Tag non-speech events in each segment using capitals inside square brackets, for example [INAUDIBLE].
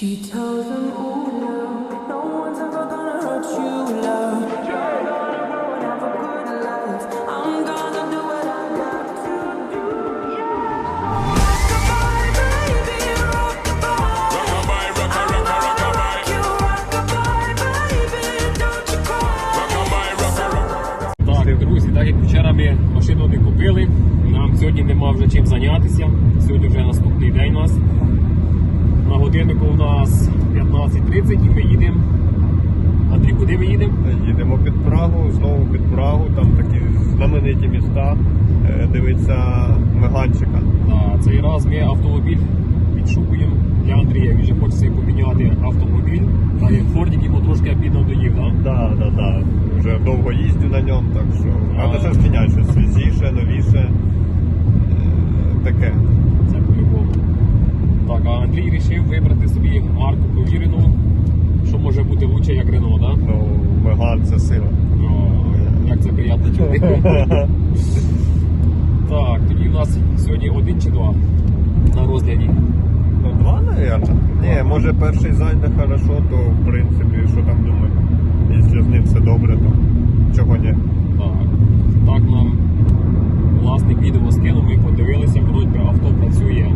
She tells them, ooh, love, no one's ever gonna hurt you, love. I'm gonna do what I got to do. You you. Так, друзі, так як вчора ми машину не купили, нам сьогодні нема вже чим зайнятися. Сьогодні вже наступний день нас. На годиннику у нас 15.30 і ми їдемо. Андрій, куди ми їдемо? Їдемо під Прагу, знову під Прагу, там такі знамениті міста. Е, Дивиться Меганчика. Цей раз ми автомобіль відшукуємо для Андрія. Він же хоче собі поміняти автомобіль. Так як Фордік йому трошки обідно доїв, так? Да, да, да. Вже довго їздю на ньому, так що А. треба щось міняти, щось свіжіше, новіше. Е, Таке. Так, а Андрій вирішив вибрати собі марку провірену, що може бути лучше, як Рено, так? Да? Ну, Меган це сила. О, як це приємно чути. [LAUGHS] Так, тоді в нас сьогодні один чи два на розгляді. Ну, два, мабуть. Ні, може перший зайде хорошо, то в принципі, що там думати. Якщо з ним все добре, то чого ні. Так, так нам власник відео скинув, ми подивилися, вроді авто працює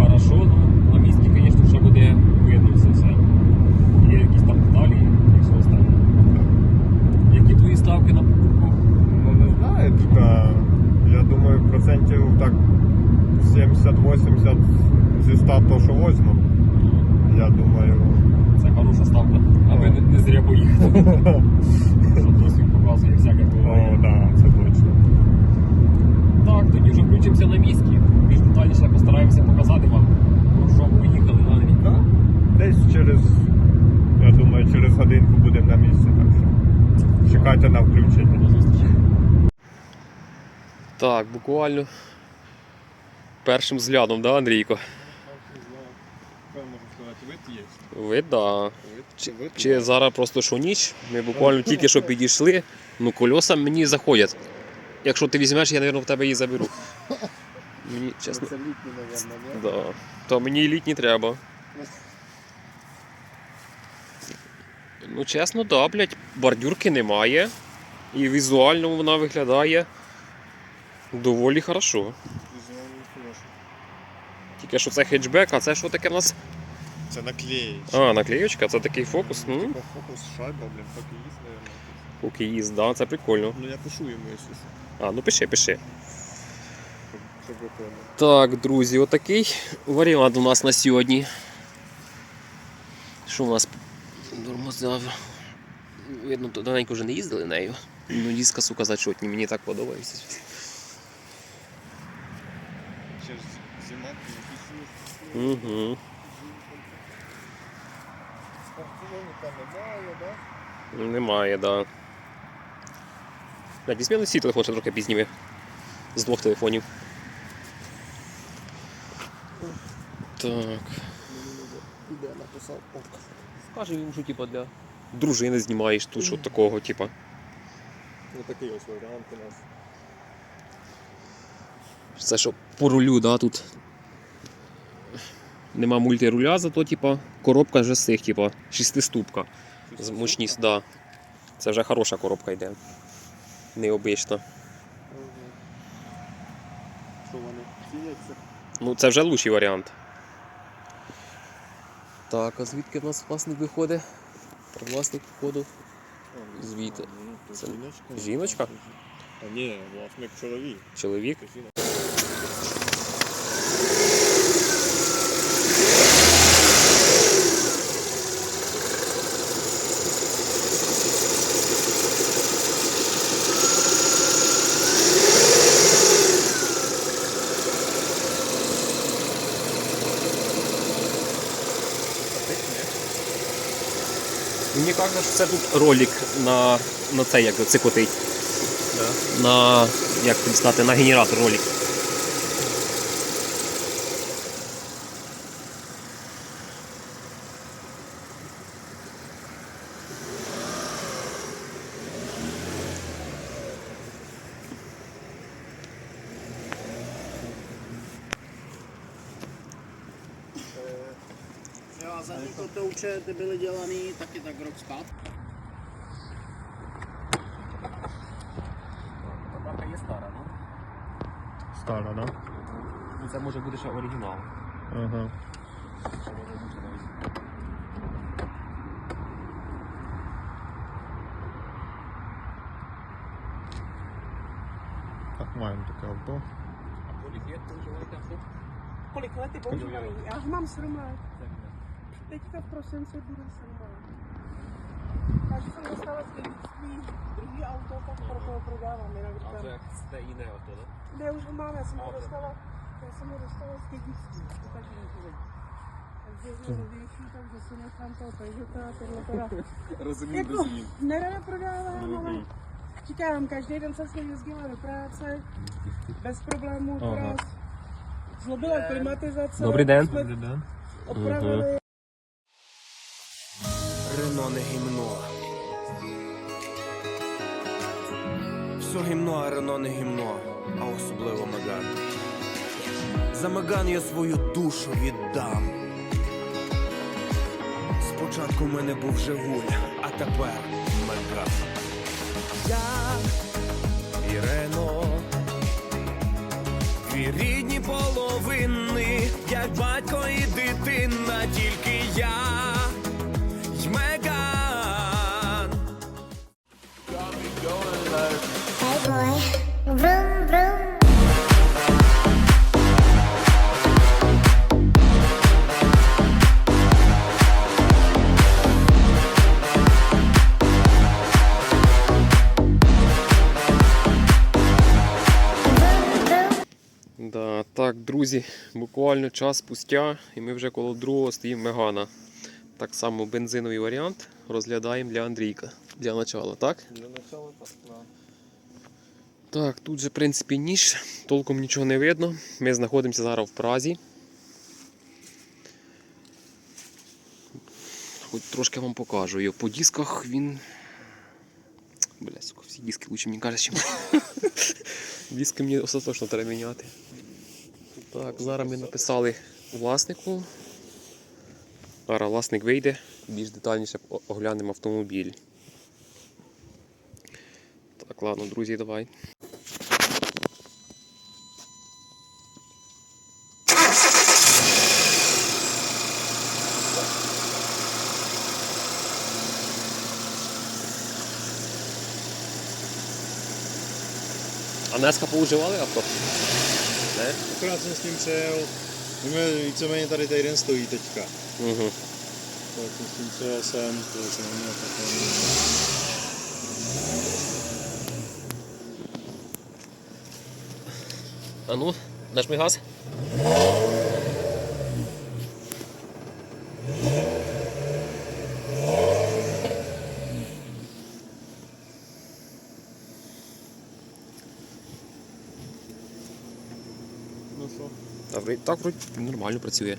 хорошо, ну на місці, звісно, ще буде видно все все. Є якісь там деталі і все остальне. Які твої ставки на покупку? Ну не знаю, така, я думаю, процентів так 70-80 зі 100 то, що возьму. Я думаю. Це хороша ставка, аби не, не зря поїхати. Що досвід показує всяке О, буває. да, це точно. Так, тоді вже включимося на місці. Більш детальніше постараємося показати вам, про що поїхали на Андрій. Да. Десь через, я думаю, через годинку будемо на місці, так що чекайте на включення. До зустрічі. Так, буквально першим взглядом, да, Андрійко? Вид да. Чи, чи зараз просто що ніч? Ми буквально тільки що підійшли, ну кольоса мені заходять. Якщо ти візьмеш, я, мабуть, в тебе її заберу. Мені, чесно. Це літній, мабуть, Да. То мені і літні треба. Ну, чесно, да, блядь, бордюрки немає. І візуально вона виглядає доволі хорошо. Тільки що це хетчбек, а це що таке в нас? Це наклеїч. А, наклеючка, це такий фокус. Ну, Фокус шайба, блін, мабуть. поки їзд, да, це прикольно. Ну я пишу йому, якщо що, А, ну пиши, пиши. щоб- ви поняли. Так, друзі, отакий варіант у нас на сьогодні. Що у нас тормозав? Видно, то давненько вже не їздили нею. Ну, діска, сука, зачетні, мені так подобається. Ще ж зима, якісь Угу. спортивника немає, да? Немає, да. Блядь, візьми на свій телефон, ще трохи пізніше. З двох телефонів. Так. Іде, написав ок. Скажи йому, що типа для дружини знімаєш тут, що такого, типа. Ось такий ось варіант у нас. Це що по рулю, да, тут. Нема мультируля, зато типа коробка вже з цих, типа, шестиступка. Мощність, да. Це вже хороша коробка йде. Необична. Що вони ціняться? Ну, це вже лучший варіант. Так, а звідки в нас власник виходить? Власник виходу. Звідти. Це жіночка. жіночка? А ні, власник чоловік. Чоловік. Що це тут ролик на, на це як це котить. Да. На як сказати, на генератор ролик. Kotouče ty byly dělaný taky tak rok zpátky. Така є стара, ну? Стара, да? Ну це може бути ще оригінал. Ага. Ще може бути навіть. Так, маємо таке авто. А поліфет používaєте авто? Kolik let je používaný? Já ho mám 7 let. teďka v prosinci bude mnou. Takže jsem dostala z dědictví druhý auto, tak proto ho prodávám, jinak. A to jak jste jiné auto, ne? Ne, už ho mám, já jsem ho dostala, já jsem ho dostala z dědictví, to tak nebude. Takže si nechám toho Peugeota a tohle teda... [LAUGHS] rozumím, jako, rozumím. nerada prodávám, mm-hmm. ale říkám, každý den jsem se jezdila do práce, bez problémů, akorát zlobila klimatizace. Dobrý den. Dobrý den. Opravili. Mm-hmm. Рено не гімно. Все гімно, а Рено не гімно, а особливо Меган. За Меган я свою душу віддам. Спочатку в мене був Жигуль, а тепер Меган. Я і Рено. Дві рідні половини, як батько і дитина, тільки я так, друзі, буквально час спустя, і ми вже коло другого стоїмо Мегана. Так само бензиновий варіант розглядаємо для Андрійка. Для начала, так? Для начала так. Так, тут же, в принципі, ніж, толком нічого не видно. Ми знаходимося зараз в Празі. Хоч трошки вам покажу його. По дисках він. Бля, сука, всі диски лучше мені кажуть, чим. [LAUGHS] Диски мені остаточно треба міняти. Так, зараз ми написали власнику. Зараз власник вийде, більш детальніше оглянемо автомобіль. Так, ладно, друзі, давай. A dneska používali auto? Ne? Akorát jsem s ním přejel, víme, víceméně tady týden stojí teďka. Угу. Tak jsem s tím přejel sem, to jsem neměl takový. А ну, даш ми газ? Ну що? Так вроді нормально працює.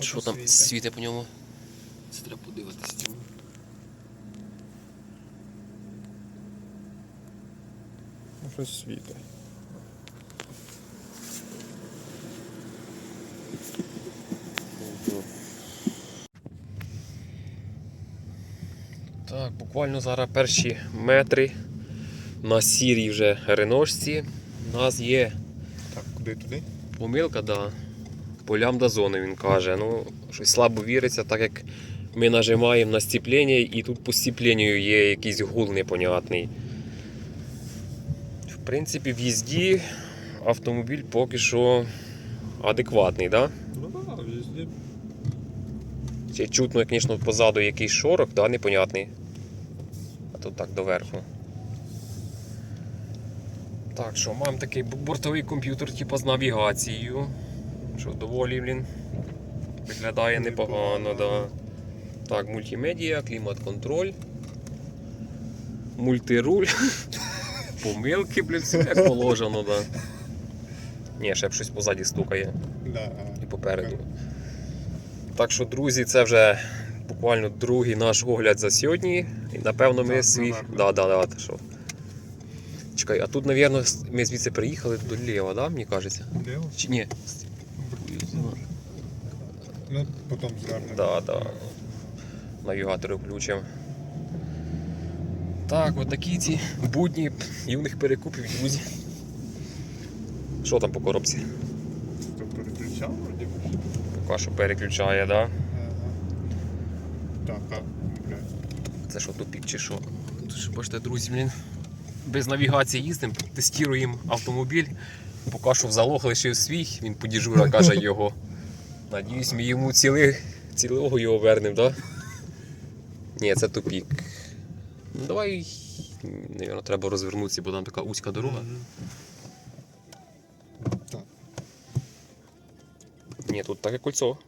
Що там світе по ньому? Це треба подивитися. Щось світить. Так, буквально зараз перші метри на сірій вже реношці. У нас є Так, куди туди? помилка, да. По лямбда зони він каже. Ну, щось слабо віриться, так як ми нажимаємо на стіплення і тут по стіпленню є якийсь гул непонятний. В принципі, в їзді автомобіль поки що адекватний. Да? Ну так, да, везде. Ще чутно, звісно, позаду якийсь шорох, да, непонятний. А тут так доверху. Так, що маємо такий бортовий комп'ютер, типу з навігацією. Що доволі, блін. Виглядає непогано, да. Так, мультимедіа, клімат-контроль. Мультируль. [LAUGHS] Помилки, блін, все як положено, да. Ні, ще б щось позаді стукає Да. і попереду. Так що, друзі, це вже буквально другий наш огляд за сьогодні. І напевно ми свій. Да, да, да, що. Чекай, а тут, мабуть, ми звідси приїхали до Лєва, да, мені кажеться? Ліво? Чи ні? Ну, потім звернемо. Да, да. Навігатори включимо. Так, от такі ці будні юних перекупів, друзі. Що там по коробці? Хто переключав вроді? Поки що переключає, да? Так, а. Це що тупік чи що? Тут бачите, друзі, блін. Без навігації їздимо, тестуємо автомобіль. Поки що в залог лишив свій, він по діжура каже [LAUGHS] його. Надіюсь, ми йому ціли, цілого його вернемо, так? Да? Ні, це тупік. Ну давай, мабуть, треба розвернутися, бо там така узька дорога. Так. Ні, тут таке кольцо.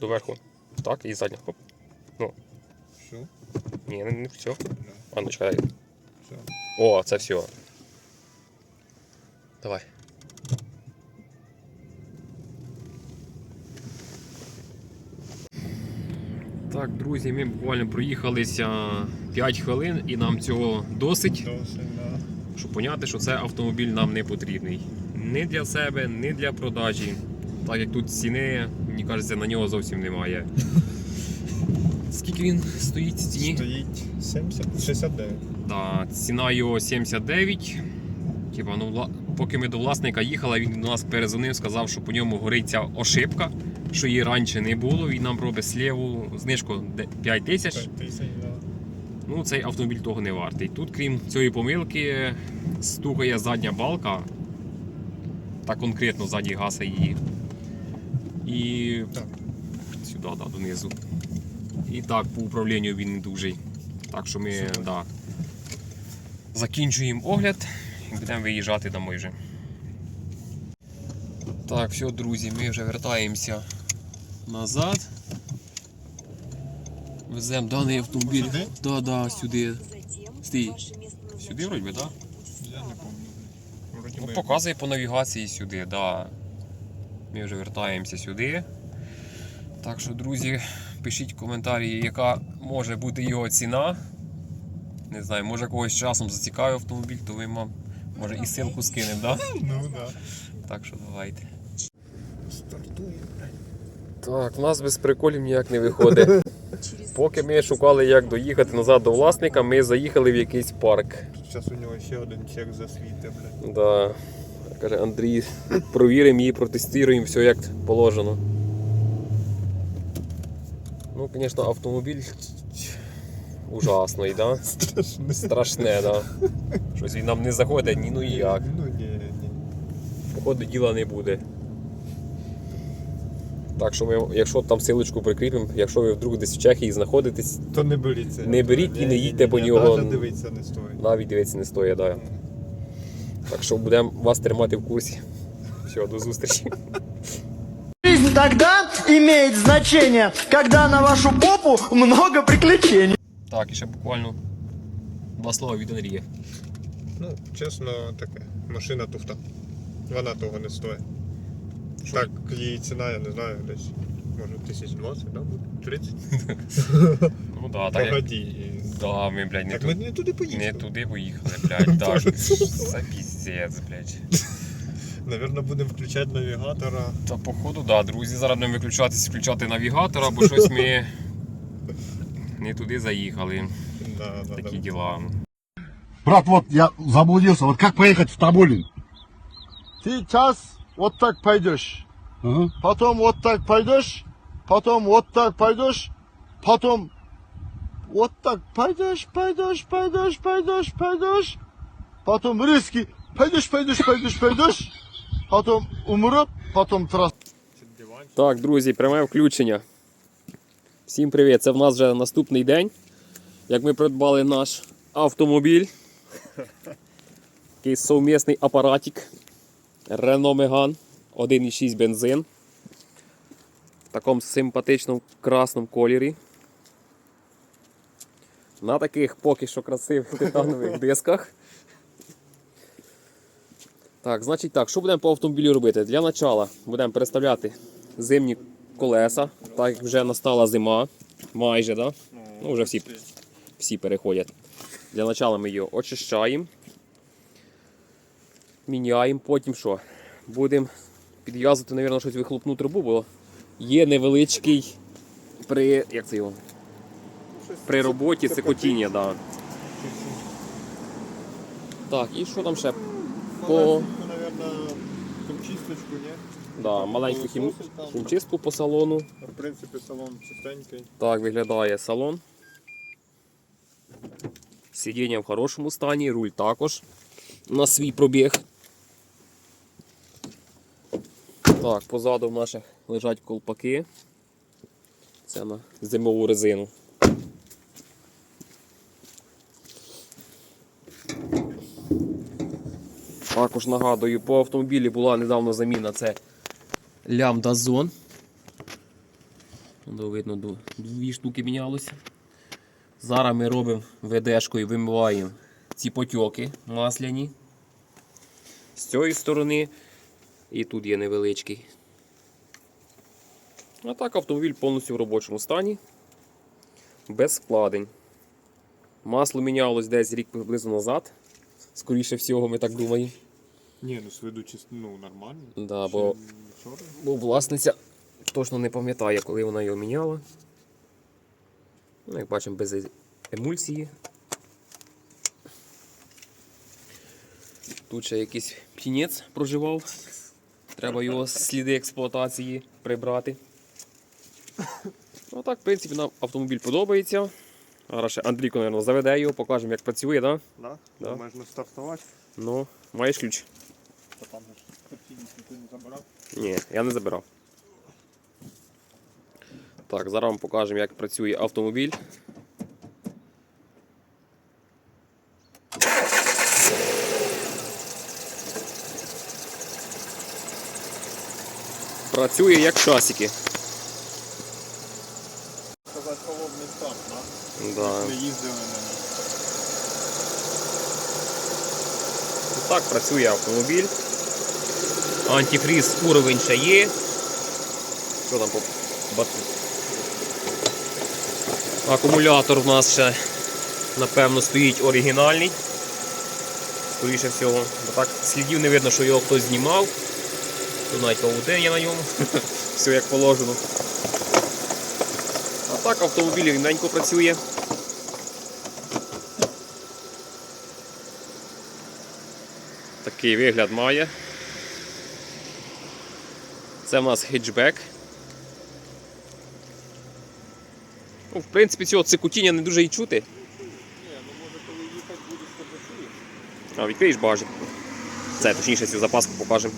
Доверху. Так, і задня. Хоп. Що? Ні, не, не все. А ну чекай. все. О, це все. Давай. Так, друзі, ми буквально проїхалися 5 хвилин і нам цього досить, щоб поняти, що цей автомобіль нам не потрібний. Ні для себе, ні для продажі. Так як тут ціни, мені кажеться, на нього зовсім немає. [LAUGHS] Скільки він стоїть в ціні? Стоїть 70, 69. Да, ціна його 79. Типа, ну, поки ми до власника їхали, він до нас перезвонив, сказав, що по ньому горить ця ошибка, що її раніше не було. Він нам робить сліву знижку де- 5 тисяч. 5 тисяч. Ну, цей автомобіль того не вартий. Тут, крім цієї помилки, стукає задня балка. Та конкретно ззаді гаса її. І Так. сюди, да, донизу. І так, по управлінню він не дуже. Так що ми да, закінчуємо огляд і будемо виїжджати домой вже. Так, все, друзі, ми вже вертаємося назад. Веземо даний автомобіль. Сюди? Да, да, сюди. Стій. Сюди вроді, так? Да? Я не пам'ятаю. Ну, показує по навігації сюди, да. Ми вже вертаємося сюди. Так що, друзі, пишіть в коментарі, яка може бути його ціна. Не знаю, може когось часом зацікавив автомобіль, то ви мам, може і ссылку скинемо, да? Ну, да. Так що давайте. Стартує, Так, у нас без приколів ніяк не виходить. [LAUGHS] Поки ми шукали, як доїхати назад до власника, ми заїхали в якийсь парк. Зараз у нього ще один чек засвіте, блядь. Да. Каже Андрій, провіримо її, протестуємо все як положено. Ну, звісно, автомобіль ужасний, да? Страшне. Страшне, да. Щось він нам не заходить ні ну як. Ну, ні, ні. Походу діла не буде. Так що ми, якщо там силочку прикріпимо, якщо ви вдруг десь в Чехії знаходитесь, То не беріть це. Не беріть і не їдьте по нього. Навіть дивитися не стоїть. навіть дивитися не стоїть, да. Так що будемо вас тримати в курсі. Все, до зустрічі. Жизнь тогда имеет значение, когда на вашу попу много приключений. Так, і ще буквально два слова від Андрія. Ну, чесно, таке. Машина туфта. Вона того не стоїть. Що? Так, її ціна, я не знаю, десь. Може, тисяч 20, да? буде? 30? [LAUGHS] Ну да, так як... Погоді. Да, ми, блядь, не, Так ту... ми не туди поїхали. не туди поїхали, блядь, [LAUGHS] так. Це піздець, блядь. Наверно, будемо включати навігатора. Та походу, да, друзі, зараз будемо виключатись, включати навігатора, бо щось ми не туди заїхали. Да, да, Такі да. діла. Брат, вот я заблудился. Вот как поехать в Тоболин? Сейчас вот так пойдешь, Ага. потом вот так пойдешь, потом вот так пойдешь, потом вот так пойдешь, пойдешь, пойдешь, пойдешь, пойдешь, потом риски, пойдешь, пойдешь, пойдешь, пойдешь, потом умрет, потом трасса. Так, друзі, пряме включення. Всім привіт! Це в нас вже наступний день. Як ми придбали наш автомобіль. Такий совмісний апаратик. Renault Megane 1,6 бензин. В такому симпатичному красному кольорі. На таких поки що красивих [LAUGHS] титанових дисках. Так, значить так, що будемо по автомобілю робити? Для начала будемо переставляти зимні колеса, так як вже настала зима. Майже, да? Ну, вже всі, всі переходять. Для начала ми його очищаємо. Міняємо, потім що? Будемо підв'язувати, мабуть, щось вихлопну трубу, бо є невеличкий при. як це його? При роботі цикотіння, так. Да. Так, і що там ще? По хімчисточку, ні? да, маленьку хім... Хімчистку по салону. В принципі, салон чистенький. Так виглядає салон. Сидіння в хорошому стані, руль також на свій пробіг. Так, позаду в наших лежать колпаки. Це на зимову резину. Також нагадую, по автомобілі була недавно заміна це лямбда зон. Воно видно, дві штуки мінялося. Зараз ми робимо ведешкою, вимиваємо ці потьоки масляні. З цієї сторони. І тут є невеличкий. А так автомобіль повністю в робочому стані. Без вкладень. Масло мінялось десь рік приблизно назад. Скоріше всього, ми так думаємо. Ні, ну з виду ну, нормально. Да, бо. Бо власниця точно не пам'ятає, коли вона його міняла. Ну, як бачимо, без емульсії. Тут ще якийсь птінець проживав. Треба його сліди експлуатації прибрати. Ну так, в принципі, нам автомобіль подобається. Зараз ще Андрійко, мабуть, заведе його, покажемо, як працює, так? Да? Да? Да. Можна стартувати. Ну, маєш ключ? Та там же ж не забирав. Ні, я не забирав. Так, зараз вам покажемо, як працює автомобіль. Працює як часики. Сказати холодний старт, да? Да. Ми їздили на ній. Так працює автомобіль. Антифріз уровень ще є. Що там по бат- Акумулятор в нас ще, напевно, стоїть оригінальний. Скоріше всього. Так слідів не видно, що його хтось знімав. Тут навіть павутин є на ньому. [LAUGHS] Все як положено. А так автомобіль рівненько працює. Такий вигляд має. Це в нас хетчбек. Ну, в принципі, цього цикутіння не дуже і чути. Ні, ну може коли їхати будеш, то почуєш. А, відкриєш багажник. Це точніше цю запаску покажемо.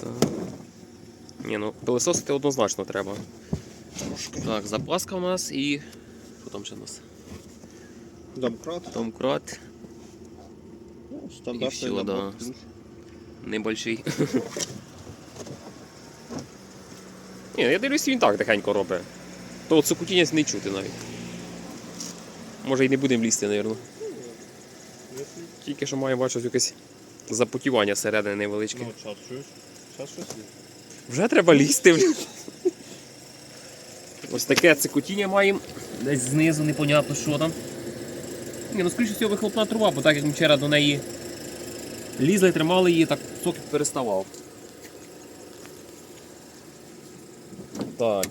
Так. Ні, ну пилососити однозначно треба. Так, запаска у нас і. Що там ще у нас? Домкрат. Домкрат. Ну, стандартний набор. да. Небольший. Ні, я дивлюсь, він так тихенько робить. То цукутіння не чути навіть. Може і не будемо лізти, мабуть. Тільки що маю бачити якесь запотівання середини невеличке. Ну, чуєш? Час щось є. Вже треба лізти. Ось таке цикотіння маємо. Десь знизу непонятно що там. Ні, ну скоріше всього вихлопна труба, бо так як ми вчора до неї лізли, тримали її, так сокіт переставав. Так,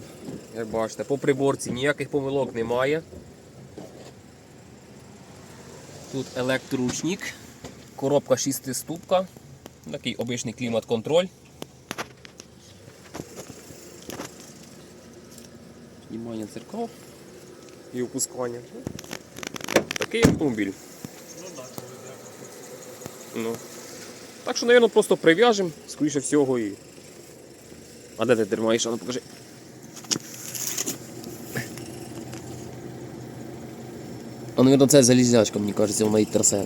як бачите, по приборці ніяких помилок немає. Тут електроручник, коробка 6 ступка, такий обичний клімат-контроль. Дзеркал і опускання. Такий автомобіль. Ну. Так що, мабуть, просто прив'яжемо, скоріше всього і. А де ти тримаєш? А ну покажи. А ну, це залізячка, мені кажеться, вона і трясе.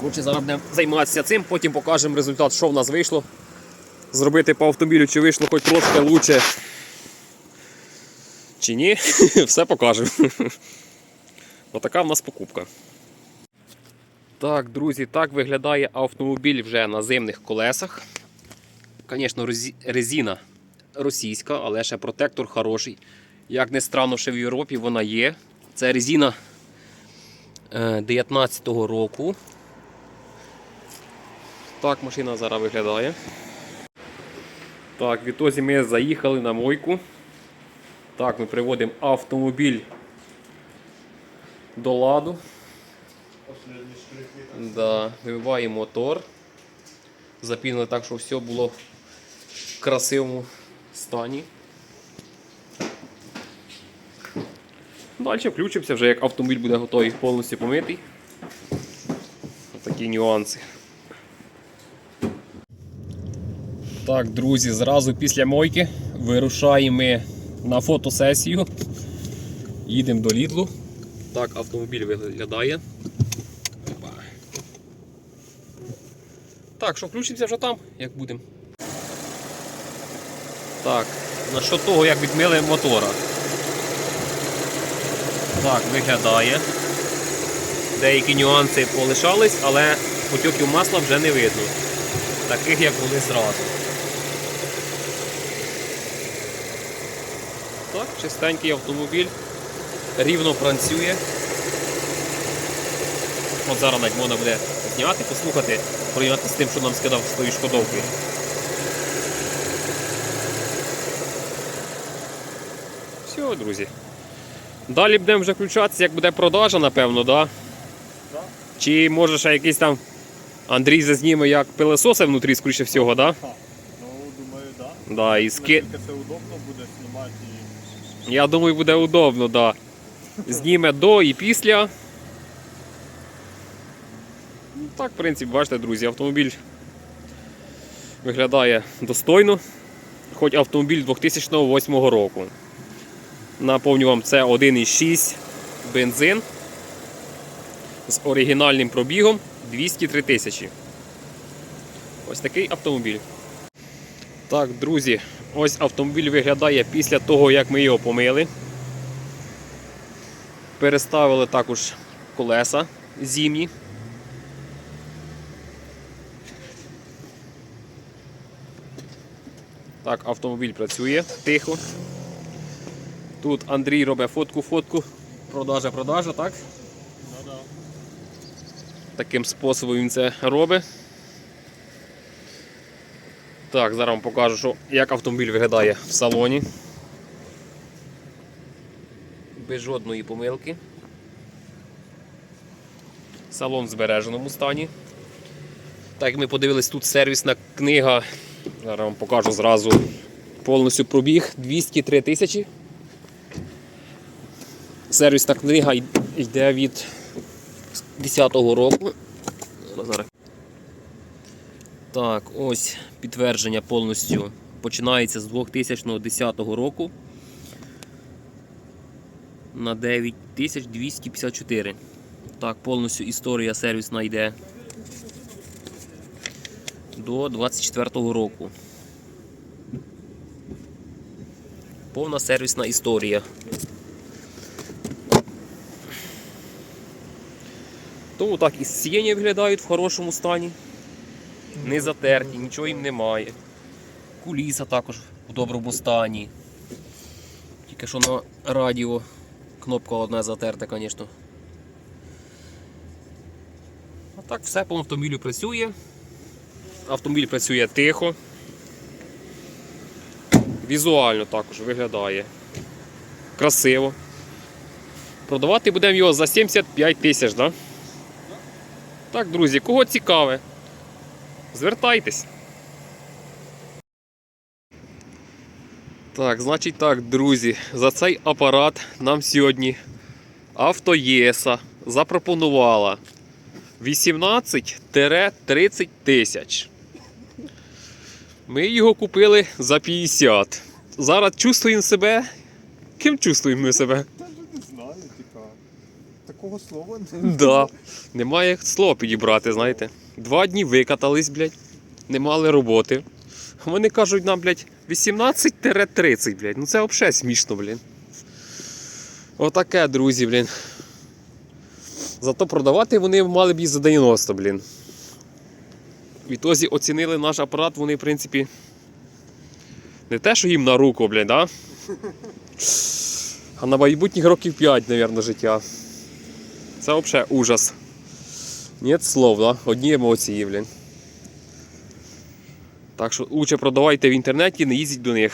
Коротше, зараз будемо займатися цим, потім покажемо результат, що в нас вийшло. Зробити по автомобілю, чи вийшло хоч трошки лучше. Чи ні, [LAUGHS] все покажемо. [LAUGHS] Отака в нас покупка. Так, друзі, так виглядає автомобіль вже на зимних колесах. Звісно, резина російська, але ще протектор хороший. Як не странно, ще в Європі вона є. Це резина 19-го року. Так машина зараз виглядає. Так, відтоді ми заїхали на мойку. Так, ми приводимо автомобіль до ладу. Да, вибиваємо мотор. Запінили так, щоб все було в красивому стані. Далі включимося вже, як автомобіль буде готовий повністю помитий. Такі нюанси. Так, друзі, зразу після мойки вирушаємо на фотосесію. Їдемо до Лідлу. Так автомобіль виглядає. Так, що включимося вже там, як будемо. Так, насчет того, як відмили мотора. Так, виглядає. Деякі нюанси полишались, але потьоків масла вже не видно. Таких, як були зразу. Так, чистенький автомобіль. Рівно працює. От зараз навіть можна буде зняти, послухати, порівняти з тим, що нам скидав з тої шкодовки. Все, друзі. Далі будемо вже включатися, як буде продажа, напевно, да? Чи може ще якийсь там Андрій зазніме, як пилесоси внутрі, скоріше всього, да? Ну, думаю, так. Да. Да, і ски... Це удобно буде знімати Я думаю, буде удобно, да. Зніме до і після. Ну, Так, в принципі, бачите, друзі, автомобіль виглядає достойно. Хоч автомобіль 2008 року. Напомню вам, це 1,6 бензин з оригінальним пробігом 203 тисячі. Ось такий автомобіль. Так, друзі, ось автомобіль виглядає після того, як ми його помили. Переставили також колеса зимні. Так, автомобіль працює тихо. Тут Андрій робить фотку-фотку. Продажа, продажа, так? Таким способом він це робить. Так, зараз вам покажу, що, як автомобіль виглядає в салоні. Без жодної помилки. Салон в збереженому стані. Так як ми подивились, тут сервісна книга. Зараз вам покажу зразу повністю пробіг 203 тисячі. Сервісна книга йде від 10-го року. Зараз. Так, ось підтвердження повністю починається з 2010 року на 9254. Так, повністю історія сервісна йде до 24 року. Повна сервісна історія. Тому так і сидіння виглядають в хорошому стані. Не затерті, нічого їм немає. Куліса також в доброму стані. Тільки що на радіо кнопка одна затерта, звісно. А так все по автомобілю працює. Автомобіль працює тихо. Візуально також виглядає. Красиво. Продавати будемо його за 75 тисяч, да? Так, друзі, кого цікаве? Звертайтесь. Так, значить так, друзі, за цей апарат нам сьогодні Автоєса запропонувала 18-30 тисяч. Ми його купили за 50. Зараз чувствуємо себе. Ким чувствуємо ми себе? не знаю, типа. Такого слова не Да. Немає слова підібрати, знаєте. Два дні викатались, блядь, не мали роботи. Вони кажуть нам, блядь, 18-30, блядь. Ну це взагалі смішно, блін. Отаке, друзі, блін. Зато продавати вони мали б її за 90, блін. Відтоді оцінили наш апарат, вони, в принципі, Не те, що їм на руку, блін, да? А на майбутніх років 5, мабуть, життя. Це взагалі ужас. Нет слов, да? Одні емоції, блін. Так що лучше продавайте в інтернеті, не їздіть до них.